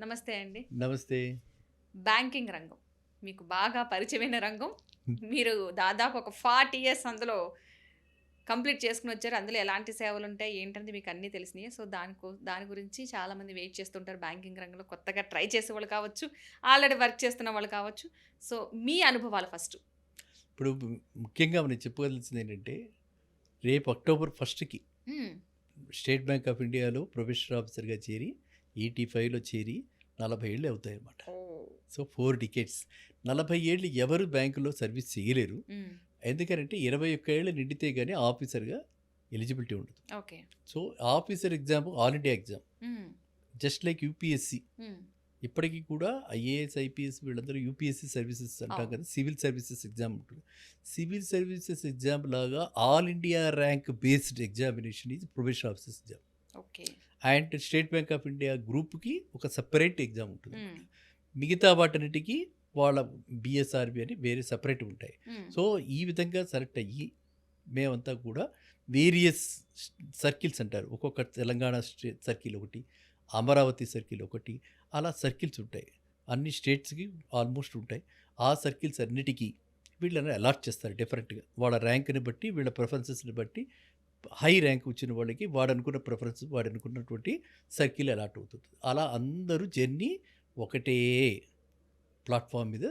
నమస్తే అండి. నమస్తే. బ్యాంకింగ్ రంగం. మీకు బాగా పరిచయమైన రంగం. మీరు దాదాపు ఒక ఫార్టీ ఇయర్స్ అందులో కంప్లీట్ చేసుకుని వచ్చారు. అందులో ఎలాంటి సేవలు ఉంటాయి? ఏంటనేది మీకు అన్నీ తెలిసినాయి. సో దానికో దాని గురించి చాలామంది వెయిట్ చేస్తుంటారు బ్యాంకింగ్ రంగంలో. కొత్తగా ట్రై చేసే వాళ్ళు కావచ్చు ఆల్రెడీ వర్క్ చేస్తున్న వాళ్ళు కావచ్చు. సో మీ అనుభవాలు ఫస్ట్. ఇప్పుడు ముఖ్యంగా మనం చెప్పగలిసింది ఏంటంటే రేపు అక్టోబర్ ఫస్ట్కి స్టేట్ బ్యాంక్ ఆఫ్ ఇండియాలో ప్రొఫెషనల్ ఆఫీసర్గా చేరి ఈటీ ఫైవ్లో చేరి నలభై ఏళ్ళు అవుతాయి అన్నమాట సో ఫోర్ డికేట్స్. నలభై ఏళ్ళు ఎవరు బ్యాంకులో సర్వీస్ చేయలేరు. ఎందుకంటే ఇరవై ఒక్క ఏళ్ళు నిండితే కానీ ఆఫీసర్గా ఎలిజిబిలిటీ ఉండదు. Okay. So officer exam all India exam. Just like UPSC. ఇప్పటికీ కూడా ఐఏఎస్ ఐపీఎస్ వీళ్ళందరూ యూపీఎస్సీ సర్వీసెస్ అంటాం. కదా సివిల్ సర్వీసెస్ ఎగ్జామ్ ఉంటుంది. సివిల్ సర్వీసెస్ ఎగ్జామ్ లాగా all India rank based examination is professional officers exam. Okay. And State Bank of India గ్రూప్కి ఒక separate exam ఉంటుంది. మిగతా వాటన్నిటికీ వాళ్ళ బిఎస్ఆర్బి అని వేరే సపరేట్ ఉంటాయి. సో ఈ విధంగా సెలెక్ట్ అయ్యి మేమంతా కూడా వేరియస్ సర్కిల్స్ అంటారు. ఒక్కొక్క తెలంగాణ సర్కిల్ ఒకటి అమరావతి సర్కిల్ ఒకటి అలా సర్కిల్స్ ఉంటాయి. అన్ని స్టేట్స్కి ఆల్మోస్ట్ ఉంటాయి. ఆ సర్కిల్స్ అన్నిటికీ వీళ్ళని అలాట్ చేస్తారు డిఫరెంట్గా. వాళ్ళ ర్యాంక్ని బట్టి వీళ్ళ ప్రిఫరెన్సెస్ని బట్టి హై ర్యాంక్ వచ్చిన వాళ్ళకి వాడు అనుకున్న ప్రిఫరెన్స్ వాడు అనుకున్నటువంటి సర్కిల్ అలాట్ అవుతుంది. అలా అందరూ జర్నీ ఒకటే ప్లాట్ఫామ్ మీద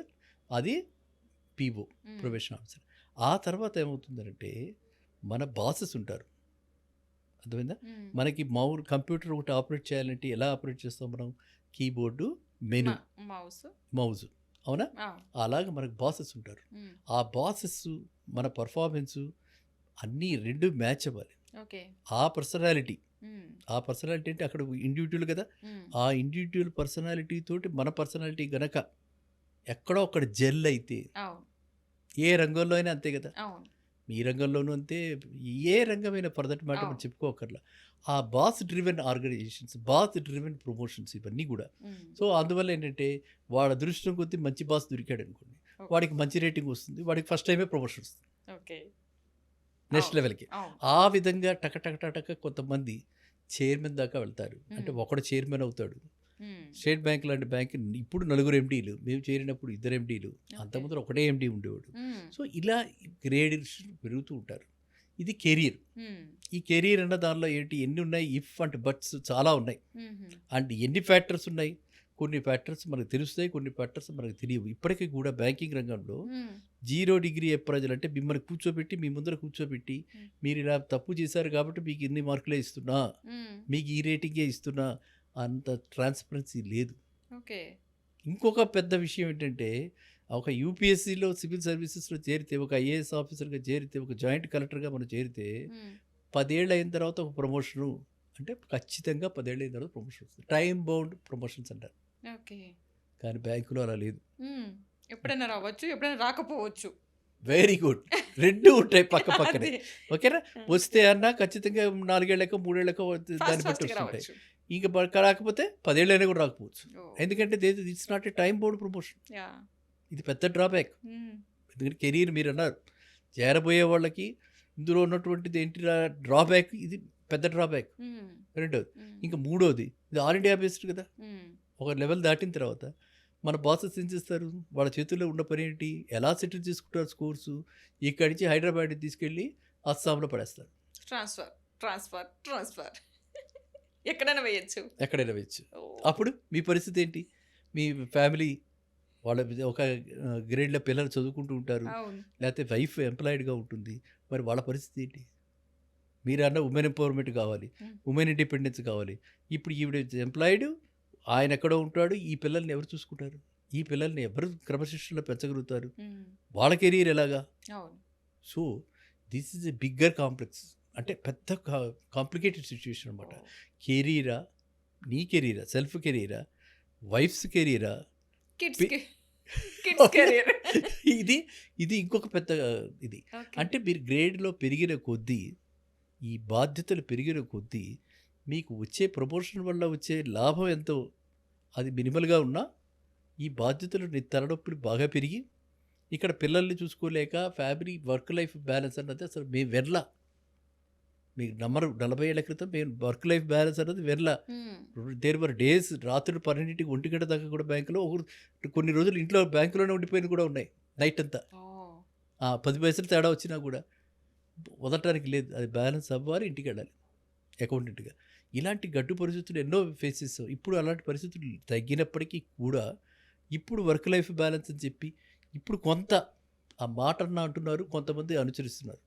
అది పీఓ ప్రొఫెషనల్ ఆఫీసర్. ఆ తర్వాత ఏమవుతుందంటే మన బాసెస్ ఉంటారు. అర్థమైందా? మనకి మౌర్ కంప్యూటర్ ఒకటి ఆపరేట్ చేయాలంటే ఎలా ఆపరేట్ చేస్తాం మనం? కీబోర్డు మెను మౌస్ మౌజ్ అవునా? అలాగే మనకు బాసెస్ ఉంటారు. ఆ బాసెస్ మన పర్ఫార్మెన్స్ అన్నీ రెండు మ్యాచ్ అవ్వాలి ఆ పర్సనాలిటీ. ఆ పర్సనాలిటీ అంటే అక్కడ ఇండివిజువల్ కదా. ఆ ఇండివిజువల్ పర్సనాలిటీ తోటి మన పర్సనాలిటీ గనక ఎక్కడో అక్కడ జెల్ అయితే ఏ రంగంలో అయినా అంతే కదా. మీ రంగంలోనూ అంతే ఏ రంగమైన పరదటి మాట మనం. చెప్పుకోకర్లా ఆ boss driven organisations boss driven promotions ఇవన్నీ కూడా. సో అందువల్ల ఏంటంటే వాడు అదృష్టం కొద్దీ మంచి బాస్ దొరికాడు అనుకోండి వాడికి మంచి రేటింగ్ వస్తుంది. వాడికి ఫస్ట్ టైమే ప్రమోషన్ వస్తుంది. ఓకే. నెక్స్ట్. లెవెల్కి ఆ విధంగా టక టక టక కొంతమంది చైర్మన్ దాకా వెళ్తారు అంటే. ఒకడు చైర్మన్ అవుతాడు. స్టేట్ బ్యాంక్ లాంటి బ్యాంక్ ఇప్పుడు నలుగురు ఎండీలు మేము చేరినప్పుడు ఇద్దరు ఎండీలు అంత Okay. ముందర ఒకటే ఎండీ ఉండేవాడు. సో ఇలా గ్రేడర్స్ పెరుగుతూ ఉంటారు ఇది కెరీర్. ఈ కెరీర్ అన్న దానిలో ఏంటి ఎన్ని ఉన్నాయి ఇఫ్ అండ్ బట్స్ చాలా ఉన్నాయి. అండ్ ఎన్ని ఫ్యాక్టర్స్ ఉన్నాయి కొన్ని ఫ్యాక్టర్స్ మనకు తెలుస్తాయి కొన్ని ఫ్యాక్టర్స్ మనకు తెలియవు ఇప్పటికీ కూడా బ్యాంకింగ్ రంగంలో. జీరో డిగ్రీ అప్రైజల్ అంటే మిమ్మల్ని కూర్చోబెట్టి మీ ముందర కూర్చోబెట్టి. మీరు ఇలా తప్పు చేశారు కాబట్టి మీకు ఇన్ని మార్కులే ఇస్తున్నా. మీకు ఈ రేటింగే ఇస్తున్నా అంత ట్రాన్స్పరెన్సీ లేదు ఓకే ఇంకొక పెద్ద విషయం ఏంటంటే ఒక యూపీఎస్సీలో సివిల్ సర్వీసెస్లో చేరితే ఒక ఐఏఎస్ ఆఫీసర్గా చేరితే ఒక జాయింట్ కలెక్టర్గా మనం చేరితే. పదేళ్ళు అయిన తర్వాత ఒక ప్రమోషను అంటే ఖచ్చితంగా పదేళ్ళు అయిన తర్వాత ప్రమోషన్ వస్తుంది టైం బౌండ్ ప్రమోషన్స్ అంటారు ఓకే కానీ బ్యాంకులో అలా లేదు. ఎప్పుడైనా రావచ్చు ఎప్పుడైనా రాకపోవచ్చు వెరీ గుడ్ రెండు ఉంటాయి పక్క పక్కనే. ఓకేనా వస్తే అన్నా ఖచ్చితంగా నాలుగేళ్ళకో మూడేళ్ళకో దాన్ని బట్టి వస్తుంటాయి. ఇంకా రాకపోతే పదేళ్ళైనా కూడా రాకపోవచ్చు. ఎందుకంటే it's not a time bound promotion. ఇది పెద్ద డ్రాబ్యాక్. ఎందుకంటే కెరీర్ మీరు అన్నారు చేరబోయే వాళ్ళకి ఇందులో ఉన్నటువంటిది ఏంటి డ్రాబ్యాక్ ఇది పెద్ద డ్రాబ్యాక్. రెండోది. ఇంకా మూడోది ఇది ఆల్ ఇండియా బేస్డ్ కదా. ఒక లెవెల్ దాటిన తర్వాత మన బాసెస్ ఏం చేస్తారు? వాళ్ళ చేతుల్లో ఉన్న పని ఏంటి? ఎలా సెటిల్ చేసుకుంటారు స్కోర్సు? ఇక్కడి నుంచి హైదరాబాద్ తీసుకెళ్ళి అస్సాంలో పడేస్తారు. Transfer transfer transfer. ఎక్కడైనా వేయచ్చు. ఎక్కడైనా వేయచ్చు. అప్పుడు మీ పరిస్థితి ఏంటి? మీ ఫ్యామిలీ వాళ్ళ ఒక గ్రేడ్లో పిల్లలు చదువుకుంటూ ఉంటారు. లేకపోతే వైఫ్ ఎంప్లాయిడ్గా ఉంటుంది. మరి వాళ్ళ పరిస్థితి ఏంటి? మీరు అన్న ఉమెన్ ఎంపవర్మెంట్ కావాలి. ఉమెన్ ఇండిపెండెన్స్ కావాలి. ఇప్పుడు ఈవిడ ఎంప్లాయిడ్ ఆయన ఎక్కడో ఉంటాడు ఈ పిల్లల్ని ఎవరు చూసుకుంటారు? ఈ పిల్లల్ని ఎవరు క్రమశిక్షణలో పెంచగలుగుతారు. వాళ్ళ కెరీర్ ఎలాగా? So this is a bigger complex. అంటే పెద్ద కాంప్లికేటెడ్ సిచ్యువేషన్ అనమాట. కెరీరా నీ కెరీరా సెల్ఫ్ కెరీరా వైఫ్స్ కెరీర్ ఇది ఇది ఇంకొక పెద్ద ఇది. అంటే మీరు గ్రేడ్లో పెరిగిన కొద్దీ ఈ బాధ్యతలు పెరిగిన కొద్దీ మీకు వచ్చే ప్రమోషన్ వల్ల వచ్చే లాభం ఎంతో? అది మినిమల్గా ఉన్నా ఈ బాధ్యతలు నీ తలనొప్పులు బాగా పెరిగి ఇక్కడ పిల్లల్ని చూసుకోలేక ఫ్యామిలీ వర్క్ లైఫ్ బ్యాలెన్స్ అన్నది అసలు మేము వెర్లా. మీకు నమ్మరు నలభై ఏళ్ళ క్రితం మేము వర్క్ లైఫ్ బ్యాలెన్స్ అనేది వెర్ల. దేర్ వర్ డేస్ రాత్రి పన్నెండింటికి ఒంటి గంట దాకా కూడా బ్యాంకులో కొన్ని రోజులు ఇంట్లో బ్యాంకులోనే ఉండిపోయినవి కూడా ఉన్నాయి నైట్ అంతా. పది పైసలు తేడా వచ్చినా కూడా వదలటానికి లేదు. అది బ్యాలెన్స్ అవ్వాలి ఇంటికి వెళ్ళాలి. అకౌంటెంట్గా. ఇలాంటి గడ్డు పరిస్థితులు ఎన్నో ఫేస్ చేస్తాం ఇప్పుడు అలాంటి పరిస్థితులు తగ్గినప్పటికీ కూడా ఇప్పుడు వర్క్ లైఫ్ బ్యాలెన్స్ అని చెప్పి ఇప్పుడు కొంత ఆ మాట అన్న అంటున్నారు కొంతమంది అనుసరిస్తున్నారు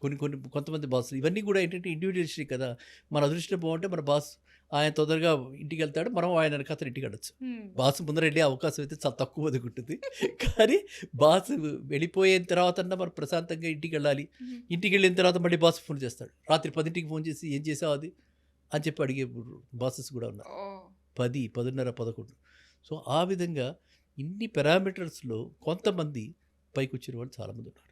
కొన్ని కొన్ని కొంతమంది బాస్ ఇవన్నీ కూడా ఏంటంటే ఇండివిజువలిస్టిక్ కదా. మన అదృష్టం బాగుంటే మన బాస్ ఆయన తొందరగా ఇంటికి వెళ్తాడు మనం ఆయన వెనకాతల ఇంటికి వెళ్ళచ్చు బాస్ ముందర వెళ్ళే అవకాశం అయితే చాలా తక్కువ ఒదుకుంటుంది కానీ బాస్ వెళ్ళిపోయిన తర్వాత మనం ప్రశాంతంగా ఇంటికి వెళ్ళాలి ఇంటికి వెళ్ళిన తర్వాత మళ్ళీ బాస్ ఫోన్ చేస్తాడు. రాత్రి పదింటికి ఫోన్ చేసి ఏం చేసావు అది? అని చెప్పి అడిగే బాసెస్ కూడా ఉన్నారు. పది పదిన్నర పదకొండు. సో ఆ విధంగా ఇన్ని పారామీటర్స్లో కొంతమంది పైకి వచ్చిన వాళ్ళు చాలామంది ఉన్నారు.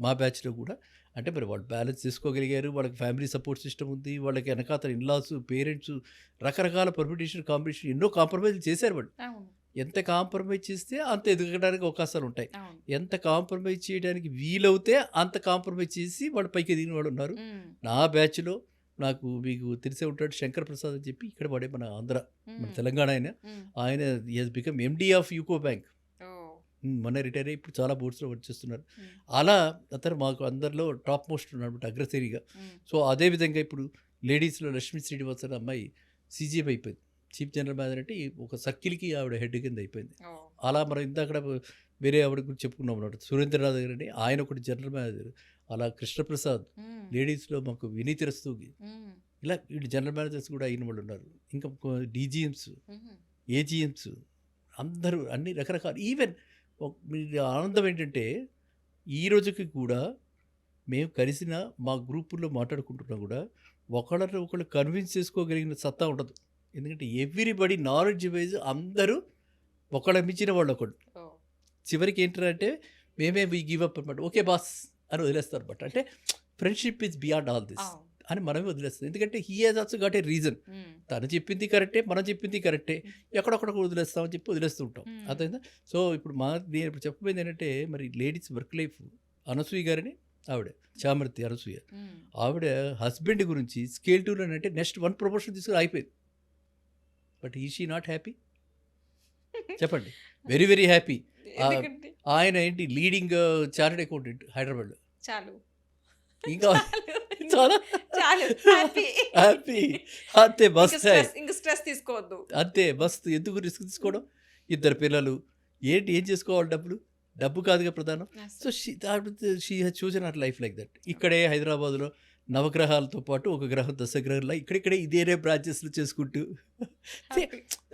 మా బ్యాచ్లో కూడా. అంటే మరి వాళ్ళు బ్యాలెన్స్ చేసుకోగలిగారు వాళ్ళకి ఫ్యామిలీ సపోర్ట్ సిస్టమ్ ఉంది. వాళ్ళకి వెనకాతల ఇన్లాస్ పేరెంట్స్ రకరకాల పర్మిటేషన్ కాంపిటీషన్ ఎన్నో కాంప్రమైజ్ చేశారు వాళ్ళు. ఎంత కాంప్రమైజ్ చేస్తే అంత ఎదగడానికి అవకాశాలు ఉంటాయి. ఎంత కాంప్రమైజ్ చేయడానికి వీలవుతే అంత కాంప్రమైజ్ చేసి వాళ్ళు పైకి ఎదిగిన వాళ్ళు ఉన్నారు. నా బ్యాచ్లో నాకు మీకు తెలిసే ఉంటాడు శంకర్ ప్రసాద్ అని చెప్పి ఇక్కడ పడే మన ఆంధ్ర మన తెలంగాణ ఆయన. ఆయన he's become MD of UCO bank మొన్న రిటైర్ అయ్యి ఇప్పుడు చాలా బోర్డ్స్లో వర్క్ చేస్తున్నారు. అలా అతను మాకు అందరిలో టాప్ మోస్ట్ ఉన్నాడు అగ్రశ్రేణిగా ఉమ్, సో అదే విధంగా ఇప్పుడు లేడీస్లో లక్ష్మీ శ్రీనివాస్ అనే అమ్మాయి సీజీఎఫ్ అయిపోయింది. చీఫ్ జనరల్ మేనేజర్ అంటే ఒక సర్కిల్కి ఆవిడ హెడ్ కింద అయిపోయింది. అలా మనం ఇందాక వేరే ఆవిడ గురించి చెప్పుకున్నాం అన్నమాట సురేంద్రనాథ్ గారు అని ఆయన ఒకటి జనరల్ మేనేజర్ అలా కృష్ణప్రసాద్ లేడీస్లో మాకు వినీతి రస్తూగి ఇలా వీళ్ళు జనరల్ మేనేజర్స్ కూడా అయిన వాళ్ళు ఉన్నారు. ఇంకా డీజీఎంస్ ఏజీఎంస్ అందరూ అన్ని రకరకాల. ఈవెన్ ఆనందం ఏంటంటే ఈ రోజుకి కూడా మేము కలిసిన మా గ్రూపుల్లో మాట్లాడుకుంటున్నా కూడా ఒకళ్ళని ఒకళ్ళు కన్విన్స్ చేసుకోగలిగిన సత్తా ఉండదు. ఎందుకంటే ఎవ్రీబడి నాలెడ్జ్ వైజ్ అందరూ ఒకళ్ళ మించిన వాళ్ళు ఒకళ్ళు. చివరికి ఏంటంటే మేమే వీ గివ్ అప్ అనమాట ఓకే బాస్ అని వదిలేస్తారు అనమాట అంటే friendship is beyond all this. అని మనమే వదిలేస్తాం ఎందుకంటే he has also got a reason తను చెప్పింది కరెక్టే మనం చెప్పింది కరెక్టే. ఎక్కడొక్కడ వదిలేస్తామని చెప్పి వదిలేస్తూ ఉంటాం. Hmm. అర్థమైందా? సో ఇప్పుడు మా నేను ఇప్పుడు చెప్పబోయింది ఏంటంటే మరి లేడీస్ వర్క్ లైఫ్ అనసూయ గారిని ఆవిడ చామర్తి అనసూయ. ఆవిడ హస్బెండ్ గురించి స్కేల్ అని అంటే నెక్స్ట్ వన్ ప్రమోషన్ తీసుకుని అయిపోయింది బట్ ఈ షీ నాట్ హ్యాపీ? చెప్పండి. Very very happy. ఆయన ఏంటి లీడింగ్ చార్టెడ్ అకౌంటెంట్ హైదరాబాద్లో. చాలు. ఇంకా చాలు చాలా. హ్యాపీ హ్యాపీ అంతే బస్ ఇంక స్ట్రెస్ తీసుకోవద్దు. అంతే మస్తు ఎందుకు రిస్క్ తీసుకోవడం? ఇద్దరు పిల్లలు. ఏంటి ఏం చేసుకోవాలి డబ్బులు? డబ్బు కాదుగా ప్రధానం. సో షీ షీ హెస్ చూసిన అట్ లైఫ్ లైక్ దట్ ఇక్కడే హైదరాబాద్లో నవగ్రహాలతో పాటు ఒక గ్రహం దశగ్రహంలో ఇక్కడిక్కడే ఇదేనే బ్రాంచెస్లు చేసుకుంటూ.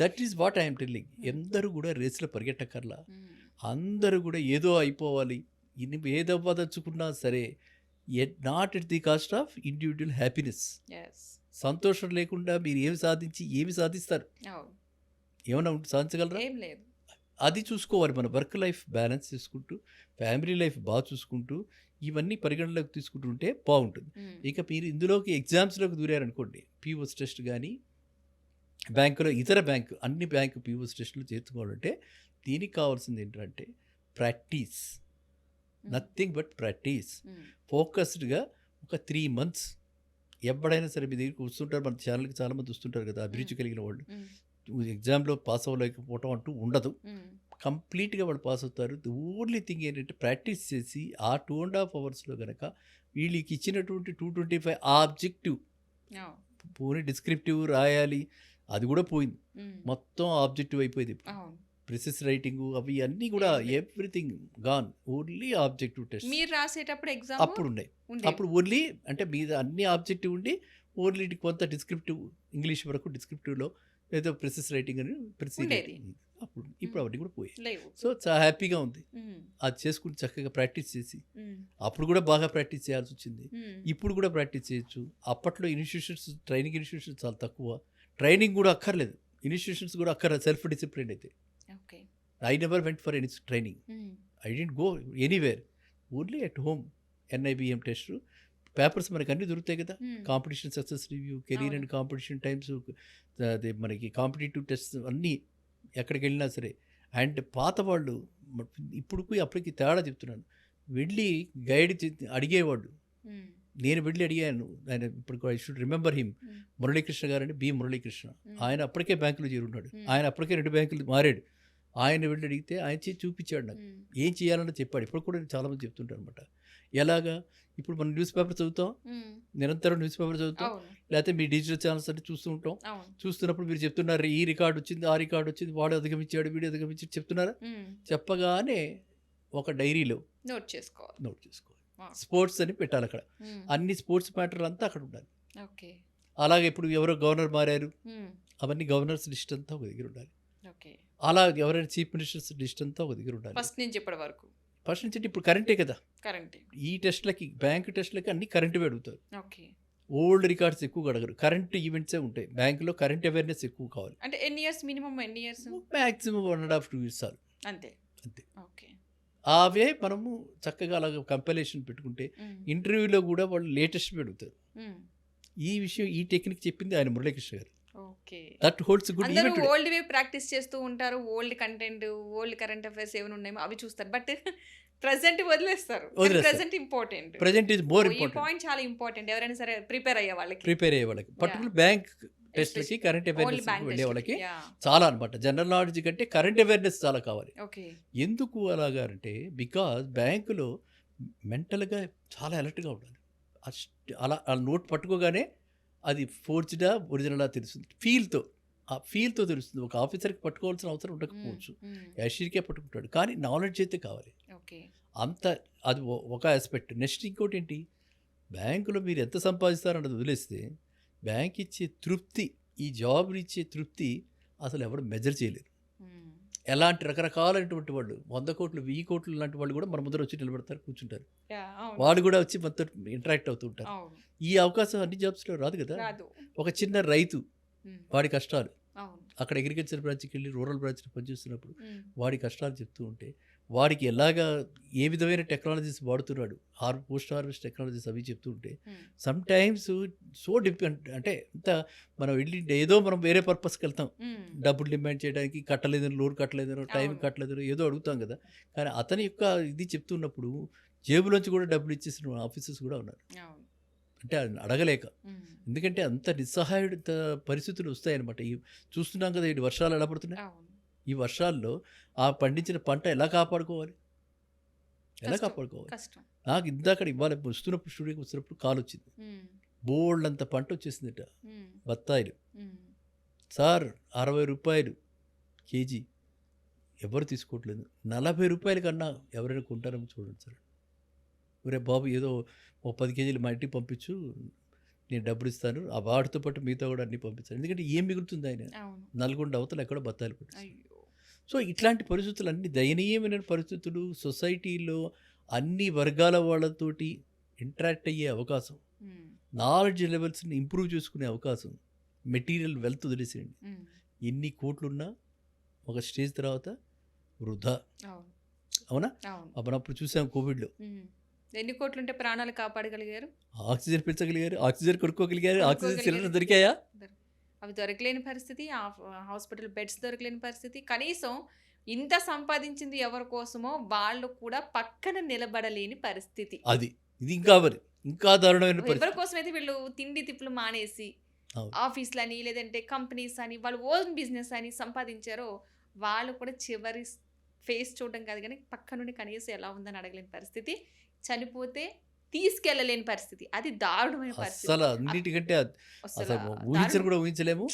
That is what I'm telling ఎందరూ కూడా రేసులో పరిగెట్టకర్లా ఉమ్, అందరూ కూడా ఏదో అయిపోవాలి. ఇన్ని ఏదో అవ్వదలుచుకున్నా సరే at not at the cost of individual happiness. సంతోషం లేకుండా మీరు ఏమి సాధించి ఏమి సాధిస్తారు? ఏమైనా సాధించగలరా? ఏం లేదు. అది చూసుకోవాలి మన వర్క్ లైఫ్ బ్యాలెన్స్ చేసుకుంటూ ఫ్యామిలీ లైఫ్ బాగా చూసుకుంటూ ఇవన్నీ పరిగణలోకి తీసుకుంటుంటే బాగుంటుంది. ఇక మీరు ఇందులోకి ఎగ్జామ్స్లోకి దూరారనుకోండి. పీఓస్ టెస్ట్ కానీ బ్యాంకులో ఇతర బ్యాంకు అన్ని బ్యాంకు పీఓస్ టెస్టులు చేర్చుకోవాలంటే దీనికి కావాల్సింది ఏంటంటే ప్రాక్టీస్ నథింగ్ బట్ ప్రాక్టీస్ ఫోకస్డ్గా ఒక త్రీ మంత్స్ ఎవడైనా సరే మీ దగ్గరికి వస్తుంటారు. మన ఛానల్కి చాలామంది వస్తుంటారు కదా అభిరుచి కలిగిన వాళ్ళు. ఎగ్జామ్లో పాస్ అవ్వలేకపోవటం అంటూ ఉండదు. కంప్లీట్గా వాళ్ళు పాస్ అవుతారు. ది ఓన్లీ థింగ్ ఏంటంటే ప్రాక్టీస్ చేసి ఆ టూ అండ్ హాఫ్ అవర్స్లో కనుక వీళ్ళకి ఇచ్చినటువంటి టూ ట్వంటీ ఫైవ్ ఆబ్జెక్టివ్ అవును, పోనీ డిస్క్రిప్టివ్ రాయాలి. అది కూడా పోయింది. మొత్తం ఆబ్జెక్టివ్ అయిపోయింది ప్రిసిస్ రైటింగ్ అవి అన్నీ కూడా. Everything gone. Only objective test. మీరు రాసేటప్పుడు ఎగ్జామ్? అప్పుడు ఉన్నాయి అప్పుడు ఓన్లీ అంటే మీద అన్ని ఆబ్జెక్టివ్ ఉండి ఓన్లీ కొంత డిస్క్రిప్టివ్ ఇంగ్లీష్ వరకు డిస్క్రిప్టివ్లో ఏదో ప్రిసిస్ రైటింగ్ అని ప్రిసి ఉండేది. అప్పుడు ఇప్పుడు అవన్నీ కూడా పోయాయి. సో చాలా హ్యాపీగా ఉంది. అది చేసుకుని చక్కగా ప్రాక్టీస్ చేసి. అప్పుడు కూడా బాగా ప్రాక్టీస్ చేయాల్సి వచ్చింది. ఇప్పుడు కూడా ప్రాక్టీస్ చేయొచ్చు. అప్పట్లో ఇన్స్టిట్యూషన్స్ ట్రైనింగ్ ఇన్స్టిట్యూషన్స్ చాలా తక్కువ. ట్రైనింగ్ కూడా అక్కర్లేదు. ఇన్స్టిట్యూషన్స్ కూడా అక్కర్లేదు. సెల్ఫ్ డిసిప్లిన్ అయితే. I never went for any training I didn't go anywhere only at home NIBM test papers మనకి అన్నీ దొరుకుతాయి కదా. Competition success review career and competition times అదే మనకి కాంపిటేటివ్ టెస్ట్ అన్నీ ఎక్కడికి వెళ్ళినా సరే. అండ్ పాత వాళ్ళు ఇప్పుడు అప్పటికి తేడా చెప్తున్నాను. వెళ్ళి గైడ్ అడిగేవాళ్ళు ఉమ్, నేను వెళ్ళి అడిగాను. ఆయన ఇప్పుడు I should remember him. Hmm. Muralikrishna గారండి బి మురళీకృష్ణ. మ్మ్. ఆయన అప్పటికే బ్యాంకులో చేరున్నాడు. ఆయన అప్పటికే రెండు బ్యాంకులు మారాడు. ఆయన వెళ్ళి అడిగితే ఆయన చేసి చూపించాడు నాకు. ఏం చేయాలని చెప్పాడు. ఇప్పుడు కూడా నేను చాలామంది చెప్తుంటాను అనమాట ఎలాగా? ఇప్పుడు మనం న్యూస్ పేపర్ చదువుతాం. నిరంతరం న్యూస్ పేపర్ చదువుతాం. లేకపోతే మీ డిజిటల్ ఛానల్స్ అంటే చూస్తూ ఉంటాం. చూస్తున్నప్పుడు మీరు చెప్తున్నారు ఈ రికార్డు వచ్చింది ఆ రికార్డు వచ్చింది వాడు అధిగమించాడు వీడు అధిగమించాడు చెప్తున్నారా. చెప్పగానే ఒక డైరీలో నోట్ చేసుకోవాలి. నోట్ చేసుకోవాలి. స్పోర్ట్స్ అని పెట్టాలి అక్కడ. అన్ని స్పోర్ట్స్ మ్యాటర్లు అంతా అక్కడ ఉండాలి. ఓకే. అలాగే ఇప్పుడు ఎవరో గవర్నర్ మారారు. అవన్నీ గవర్నర్స్ లిస్ట్ అంతా ఒక దగ్గర ఉండాలి. అలా ఎవరైనా చీఫ్ మినిస్టర్స్ లిస్ట్ అంతా ఒక దగ్గర ఉండాలి. ఫస్ట్ నుంచి ఇప్పటి వరకు? ఫస్ట్ నుంచి ఇప్పుడు కరెంటే కదా. కరెంట్. ఈ టెస్ట్లకి బ్యాంక్ టెస్ట్లకి అన్ని కరెంట్ అడుగుతారు. ఓకే. ఓల్డ్ రికార్డ్స్ ఎక్కువ అడగరు కరెంట్ ఈవెంట్సే ఉంటాయి. బ్యాంకులో కరెంట్ అవేర్నెస్ ఎక్కువ కావాలి. అంటే ఎన్ని ఇయర్స్ మినిమం ఎన్ని years? Maximum one and half two years అంతే. అంతే. ఓకే. అవే మనము చక్కగా అలాగ కంపలేషన్ పెట్టుకుంటే. ఇంటర్వ్యూలో కూడా వాళ్ళు లేటెస్ట్ అడుగుతారు. మ్మ్. ఈ విషయం ఈ టెక్నిక్ చెప్పింది ఆయన మురళీకృష్ణ గారు. దట్ హోల్డ్స్ గుడ్ అందరూ ఓల్డ్ వే ప్రాక్టీస్ చేస్తూ ఉంటారు. Old content old current affairs ఏమైనా ఉన్నాయో అవి చూస్తారు. బట్ ప్రెసెంట్ వదిలేస్తారు. Present important present is more important point చాలా ఇంపార్టెంట్ ఎవరైనా సరే ప్రిపేర్ అయ్యే వాళ్ళకి. ప్రిపేర్ అయ్యే వాళ్ళకి. పర్టికులర్ బ్యాంక్ టెస్ట్లకి కరెంట్ అవేర్నెస్ వెళ్ళే వాళ్ళకి చాలా అనమాట జనరల్ నాలెడ్జ్ కంటే కరెంట్ అవేర్నెస్ చాలా కావాలి. ఎందుకు అలాగా అంటే బికాజ్ బ్యాంకులో మెంటల్గా చాలా అలర్ట్గా ఉండాలి. అలా నోట్ పట్టుకోగానే అది ఫోర్జ్డా ఒరిజినలా తెలుస్తుంది. ఫీల్తో ఆ ఫీల్తో తెలుస్తుంది. ఒక ఆఫీసర్కి పట్టుకోవాల్సిన అవసరం ఉండకపోవచ్చు. యాషీర్కే పట్టుకుంటాడు. కానీ నాలెడ్జ్ అయితే కావాలి. అంత అది ఒక ఆస్పెక్ట్ నెక్స్ట్ ఇంకోటి ఏంటి బ్యాంకులో మీరు ఎంత సంపాదిస్తారన్నది వదిలేస్తే బ్యాంక్ ఇచ్చే తృప్తి ఈ జాబ్ ఇచ్చే తృప్తి అసలు ఎవరు మెజర్ చేయలేరు. ఎలాంటి రకరకాలైనటువంటి వాళ్ళు వంద కోట్లు వెయ్యి కోట్లు లాంటి వాళ్ళు కూడా మన ముందర వచ్చి నిలబడతారు కూర్చుంటారు. వాళ్ళు కూడా వచ్చి మనతో ఇంటరాక్ట్ అవుతూ ఉంటారు. ఈ అవకాశం అన్ని జాబ్స్లో రాదు కదా? ఒక చిన్న రైతు. వాడి కష్టాలు అక్కడ అగ్రికల్చర్ బ్రాంచ్కి వెళ్ళి రూరల్ బ్రాంచ్లో పనిచేస్తున్నప్పుడు. వాడి కష్టాలు చెప్తూ ఉంటే వాడికి ఎలాగా ఏ విధమైన టెక్నాలజీస్ వాడుతున్నాడు హార్ పోస్ట్ హార్వెస్ట్ టెక్నాలజీస్ అవి చెప్తూ ఉంటే hmm. Some times so depend అంటే ఇంత మనం వెళ్ళి ఏదో మనం వేరే పర్పస్కి వెళ్తాం మ్మ్. డబ్బులు డిమాండ్ చేయడానికి కట్టలేదని లోన్ కట్టలేదనో టైం. కట్టలేదనో ఏదో అడుగుతాం కదా కానీ అతని యొక్క ఇది చెప్తున్నప్పుడు జేబులోంచి కూడా డబ్బులు ఇచ్చేసిన ఆఫీసర్స్ కూడా ఉన్నారు అంటే అడగలేక మ్మ్. ఎందుకంటే అంత నిస్సహాయుడిత పరిస్థితులు వస్తాయన్నమాట ఈ చూస్తున్నాం కదా ఈ వర్షాలు ఎలా పడుతున్నాయి ఈ వర్షాల్లో ఆ పండించిన పంట ఎలా కాపాడుకోవాలి? ఎలా. కాపాడుకోవాలి? నాకు ఇందాక ఇవాళ వస్తున్నప్పుడు స్టూడియోకి వస్తున్నప్పుడు కాల్ వచ్చింది. మ్మ్. బోల్డ్ అంత పంట వచ్చేసిందట. బత్తాయిలు. సార్ అరవై రూపాయలు కేజీ. ఎవరు తీసుకోవట్లేదు. నలభై రూపాయల కన్నా ఎవరైనా కొంటారేమో చూడండి సార్. ఒరే బాబు ఏదో ఓ పది కేజీలు మా ఇంటికి పంపించు. నేను డబ్బులు ఇస్తాను. ఆ వాటితో పాటు మిగతా కూడా అన్ని పంపిస్తాను. ఎందుకంటే ఏం మిగులుతుంది ఆయన? నల్గొండ అవతల ఎక్కడో బత్తాయిలు పెట్టారు అయ్యో. సో ఇట్లాంటి పరిస్థితులు అన్ని దయనీయమైన పరిస్థితులు సొసైటీలో అన్ని వర్గాల వాళ్ళతోటి ఇంటరాక్ట్ అయ్యే అవకాశం. నాలెడ్జ్ లెవెల్స్ని ఇంప్రూవ్ చేసుకునే అవకాశం. మెటీరియల్ వెల్త్ వదిలేసేయండి. ఎన్ని కోట్లున్నా ఒక స్టేజ్ తర్వాత వృధా. అవును. మనం అప్పుడు చూసాం కోవిడ్లో. ఎన్ని కోట్లుంటే ప్రాణాలు కాపాడగలిగారు? ఆక్సిజన్ పెంచగలిగారు ఆక్సిజన్ కొనుక్కోగలిగారు ఆక్సిజన్. సిలిండర్ దొరికాయా. అవి దొరకలేని పరిస్థితి ఆ హాస్పిటల్ బెడ్స్ దొరకలేని పరిస్థితి. కనీసం ఇంత సంపాదించింది ఎవరి కోసమో వాళ్ళు కూడా పక్కన నిలబడలేని పరిస్థితి. అది ఇది ఇంకా మరి ఇంకా దారుణమైన ఎవరి కోసం అయితే వీళ్ళు తిండి తిప్పులు మానేసి. ఆఫీస్లని లేదంటే కంపెనీస్ అని వాళ్ళు ఓన్ బిజినెస్ అని సంపాదించారో వాళ్ళు కూడా చివరి ఫేస్ చూడడం కాదు కానీ పక్క నుండి కనీసం ఎలా ఉందని అడగలేని పరిస్థితి. చనిపోతే తీసుకెళ్ళలేని పరిస్థితి. అది దారుణమైన పరిస్థితి. అస్సలు అన్నిటికంటే అద్- అసలు అసలు దారుణం. కూడా ఊహించలేము.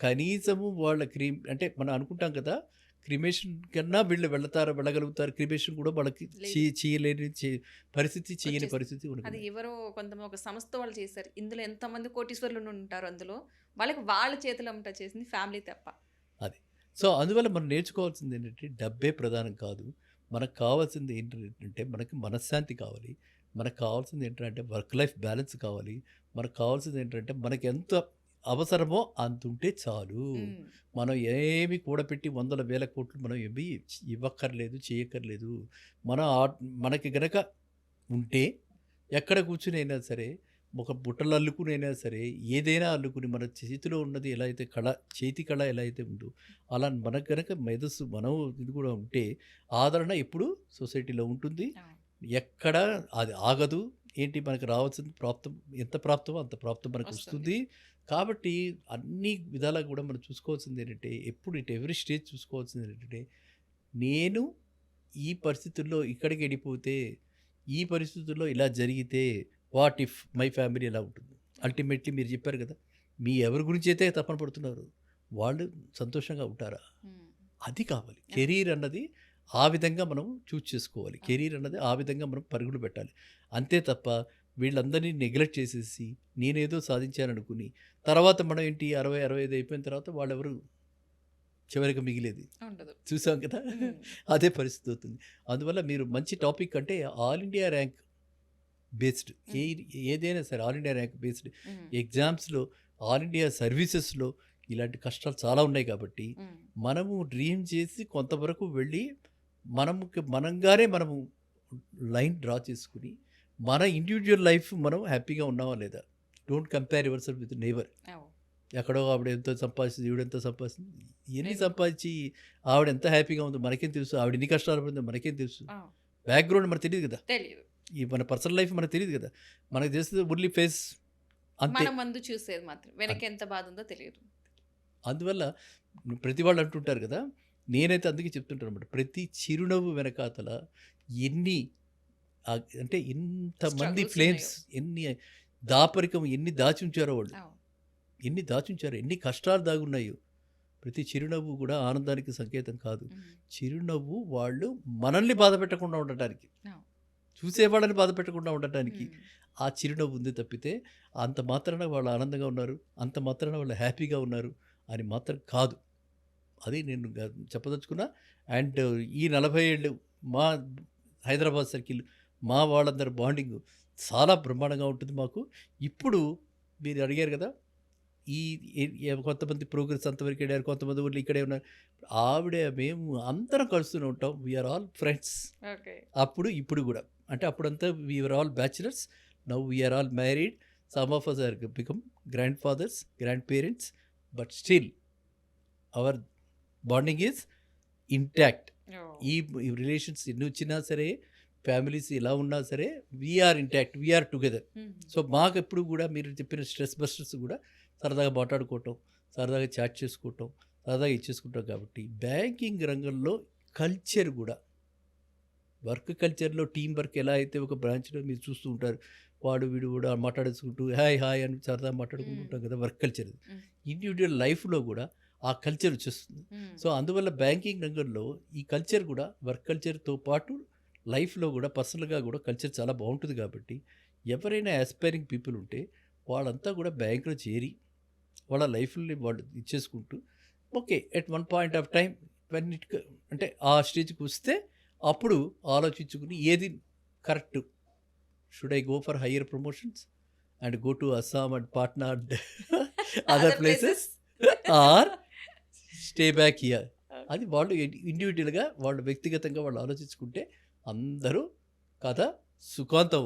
కనీసము వాళ్ళ క్రీమ్ అంటే మనం అనుకుంటాం కదా క్రిమేషన్ కన్నా వీళ్ళు వెళ్తారు వెళ్ళగలుగుతారు. క్రిమేషన్ కూడా వాళ్ళకి చేయలేని పరిస్థితి చేయని. పరిస్థితి అది ఎవరో కొంతమంది ఒక సంస్థ వాళ్ళు చేశారు. ఇందులో ఎంతమంది కోటీశ్వరులు ఉంటారు అందులో? వాళ్ళకి వాళ్ళ చేతులు అమ్మట చేసింది ఫ్యామిలీ తప్ప. సో అందువల్ల మనం నేర్చుకోవాల్సింది ఏంటంటే డబ్బే ప్రధానం కాదు. మనకు కావాల్సింది ఏంటంటే మనకి మనశ్శాంతి కావాలి. మనకు కావాల్సింది ఏంటంటే వర్క్ లైఫ్ బ్యాలెన్స్ కావాలి. మనకు కావాల్సింది ఏంటంటే మనకి ఎంత అవసరమో అంత ఉంటే చాలు మనం ఏమి కూడబెట్టి వందల వేల కోట్లు మనం ఏమి ఇవ్వక్కర్లేదు చేయక్కర్లేదు. మనం ఆ- మనకి గనక ఉంటే ఎక్కడ కూర్చుని అయినా సరే ఒక బుట్టలు అల్లుకునైనా సరే ఏదైనా అల్లుకుని మన చేతిలో ఉన్నది ఎలా అయితే కళ చేతి కళ ఎలా అయితే ఉందో అలా మనకు గనక మేధస్సు మనం ఇది కూడా ఉంటే ఆదరణ ఎప్పుడు సొసైటీలో ఉంటుంది. ఎక్కడ అది ఆగదు. ఏంటి మనకు రావాల్సిన ప్రాప్తం ఎంత ప్రాప్తమో అంత ప్రాప్తం మనకు వస్తుంది. కాబట్టి అన్ని విధాలుగా కూడా మనం చూసుకోవాల్సింది ఏంటంటే ఎప్పుడు ఇట్ ఎవరీ స్టేజ్ చూసుకోవాల్సింది ఏంటంటే నేను ఈ పరిస్థితుల్లో ఇక్కడికి వెళ్ళిపోతే ఈ పరిస్థితుల్లో ఇలా జరిగితే వాట్ ఇఫ్ మై ఫ్యామిలీ ఎలా ఉంటుంది? అల్టిమేట్లీ మీరు చెప్పారు కదా మీ ఎవరి గురించి అయితే తపన పడుతున్నారు వాళ్ళు సంతోషంగా ఉంటారా? అది కావాలి. కెరీర్ అన్నది ఆ విధంగా మనం చూస్ చేసుకోవాలి. కెరీర్ అన్నది ఆ విధంగా మనం పరుగులు పెట్టాలి. అంతే తప్ప వీళ్ళందరినీ నెగ్లెక్ట్ చేసేసి నేనేదో సాధించాననుకుని తర్వాత మనం ఏంటి అరవై అరవై ఐదు అయిపోయిన తర్వాత వాళ్ళెవరు? చివరికి మిగిలేది. చూసాం కదా? అదే పరిస్థితి అవుతుంది. అందువల్ల మీరు మంచి టాపిక్ అంటే ఆల్ ఇండియా ర్యాంక్ బేస్డ్. ఏ ఏదైనా సరే ఆల్ ఇండియా ర్యాంక్ బేస్డ్. ఎగ్జామ్స్లో ఆల్ ఇండియా సర్వీసెస్లో ఇలాంటి కష్టాలు చాలా ఉన్నాయి కాబట్టి మనము డ్రీమ్ చేసి కొంతవరకు వెళ్ళి మనము మనంగానే మనము లైన్ డ్రా చేసుకుని మన ఇండివిజువల్ లైఫ్ మనం హ్యాపీగా ఉన్నావా లేదా? Don't compare yourself with neighbour. అవు, ఎక్కడో ఆవిడ ఎంతో సంపాదిస్తుంది ఈవిడ ఎంతో సంపాదిస్తుంది. ఎన్ని. సంపాదించి ఆవిడ ఎంత హ్యాపీగా ఉందో మనకేం తెలుసు. ఆవిడ ఎన్ని కష్టాలు పడిందో మనకేం తెలుసు. బ్యాక్గ్రౌండ్ మనకు తెలియదు కదా? ఈ మన పర్సనల్ లైఫ్ మనకు తెలియదు కదా? మనకు తెలిసింది ఓన్లీ ఫేస్ అంతే. ముందు చూసేది మాత్రం. వెనక ఎంత బాధ ఉందో తెలియదు. అందువల్ల ప్రతి వాళ్ళు అంటుంటారు కదా నేనైతే అందుకే చెప్తుంటాను అనమాట ప్రతి చిరునవ్వు వెనకాతల ఎన్ని అంటే ఇంతమంది ఫ్లేమ్స్ ఎన్ని దాపరికం ఎన్ని దాచి ఉంచారో వాళ్ళు ఎన్ని దాచి ఉంచారో ఎన్ని కష్టాలు దాగున్నాయో. ప్రతి చిరునవ్వు కూడా ఆనందానికి సంకేతం కాదు. చిరునవ్వు వాళ్ళు మనల్ని బాధ పెట్టకుండా ఉండటానికి. చూసేవాళ్ళని బాధ పెట్టకుండా ఉండటానికి ఆ చిరునవ్వు ఉంది తప్పితే అంత మాత్రాన వాళ్ళు ఆనందంగా ఉన్నారు అంత మాత్రాన వాళ్ళు హ్యాపీగా ఉన్నారు అని మాత్రం కాదు. అది నేను చెప్పదలుచుకున్నా. అండ్ ఈ నలభై ఏళ్ళు మా హైదరాబాద్ సర్కిల్ మా వాళ్ళందరి బాండింగ్ చాలా బ్రహ్మాండంగా ఉంటుంది మాకు. ఇప్పుడు మీరు అడిగారు కదా ఈ కొంతమంది ప్రోగ్రెస్ అంతవరకు వెళ్ళారు కొంతమంది ఊళ్ళు ఇక్కడే ఉన్నారు. ఆవిడ మేము అందరం కలుస్తూనే ఉంటాం. వీఆర్ ఆల్ ఫ్రెండ్స్ అప్పుడు ఇప్పుడు కూడా. అంటే అప్పుడంతా we are all bachelors now we are all married some of us are become grandfathers grandparents but still our bonding is intact ఈ రిలేషన్స్ ఎన్ని వచ్చినా సరే ఫ్యామిలీస్ ఎలా ఉన్నా సరే we are intact we are together so మాకు ఎప్పుడు కూడా మీరు చెప్పిన స్ట్రెస్ బస్టర్స్ కూడా సరదాగా మాట్లాడుకోవటం సరదాగా చాట్ చేసుకోవటం సరదాగా ఇచ్చేసుకుంటాం కాబట్టి బ్యాంకింగ్ రంగంలో కల్చర్ కూడా వర్క్ కల్చర్లో టీం వర్క్ ఎలా అయితే ఒక బ్రాంచ్లో మీరు చూస్తూ ఉంటారు వాడు వీడు కూడా మాట్లాడేసుకుంటూ హాయ్ హాయ్ అని సరదా మాట్లాడుకుంటుంటాం కదా వర్క్ కల్చర్ Mm. ఇండివిజువల్ లైఫ్లో కూడా ఆ కల్చర్ వచ్చేస్తుంది. సో అందువల్ల బ్యాంకింగ్ రంగంలో ఈ కల్చర్ కూడా వర్క్ కల్చర్తో పాటు లైఫ్లో కూడా పర్సనల్గా కూడా కల్చర్ చాలా బాగుంటుంది కాబట్టి ఎవరైనా ఆస్పైరింగ్ పీపుల్ ఉంటే వాళ్ళంతా కూడా బ్యాంకులో చేరి వాళ్ళ లైఫ్ని వాళ్ళు ఇచ్చేసుకుంటూ okay at one point of time when it అంటే ఆ స్టేజ్కి వస్తే అప్పుడు ఆలోచించుకుని ఏది correct should I go for higher promotions and go to Assam and Patna and other places or stay back here అది వాళ్ళు ఇండివిజువల్గా వాళ్ళు వ్యక్తిగతంగా వాళ్ళు ఆలోచించుకుంటే అందరూ కథ సుఖాంతం